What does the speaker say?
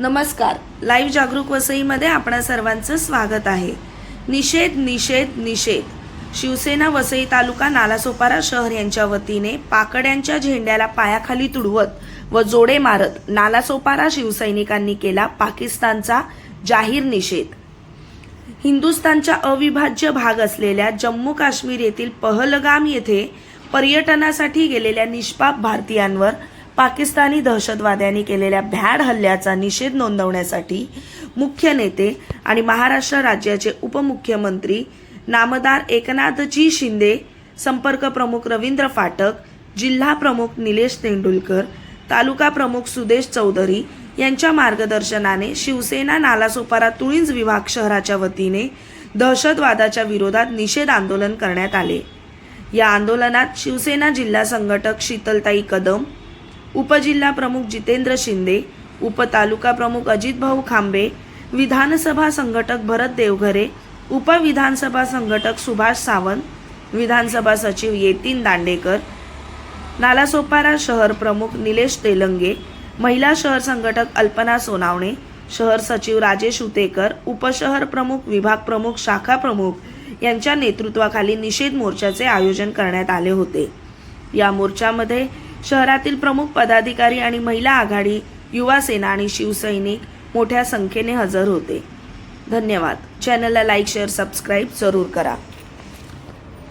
नमस्कार. लाईव्ह जागरूक वसईमध्ये आपणा सर्वांचं स्वागत आहे. निषेध निषेध निषेध. शिवसेना वसई तालुका नालासोपारा शहर यांच्या वतीने पाकड्यांच्या झेंड्याला पायाखाली तुडवत व जोडे मारत नालासोपारा शिवसैनिकांनी केला पाकिस्तानचा जाहीर निषेध. हिंदुस्थानच्या अविभाज्य भाग असलेल्या जम्मू काश्मीर येथील पहलगाम येथे पर्यटनासाठी गेलेल्या निष्पाप भारतीयांवर पाकिस्तानी दहशतवाद्यांनी केलेल्या भ्याड हल्ल्याचा निषेध नोंदवण्यासाठी मुख्य नेते आणि महाराष्ट्र राज्याचे उपमुख्यमंत्री नामदार एकनाथजी शिंदे संपर्क प्रमुख रवींद्र फाटक जिल्हा प्रमुख निलेश तेंडुलकर तालुका प्रमुख सुदेश चौधरी यांच्या मार्गदर्शनाने शिवसेना नालासोपारा तुळींज विभाग शहराच्या वतीने दहशतवादाच्या विरोधात निषेध आंदोलन करण्यात आले. या आंदोलनात शिवसेना जिल्हा संघटक शीतलताई कदम उपजिल्हा प्रमुख जितेंद्र शिंदे उपतालुका प्रमुख अजितभाऊ खांबे विधानसभा संघटक भरत देवघरे उपविधानसभा संघटक सुभाष सावंत विधानसभा सचिव येतीन दांडेकर नालासोपारा शहर प्रमुख निलेश तेलंगे महिला शहर संघटक अल्पना सोनावणे शहर सचिव राजेश उतेकर उपशहर प्रमुख विभाग प्रमुख शाखा प्रमुख यांच्या नेतृत्वाखाली निषेध मोर्चाचे आयोजन करण्यात आले होते. या मोर्चामध्ये शहरातील प्रमुख पदाधिकारी आणि महिला आघाडी युवा सेना आणि शिवसैनिक मोठ्या संख्येने हजर होते. धन्यवाद. चॅनलला लाईक शेअर सबस्क्राईब जरूर करा.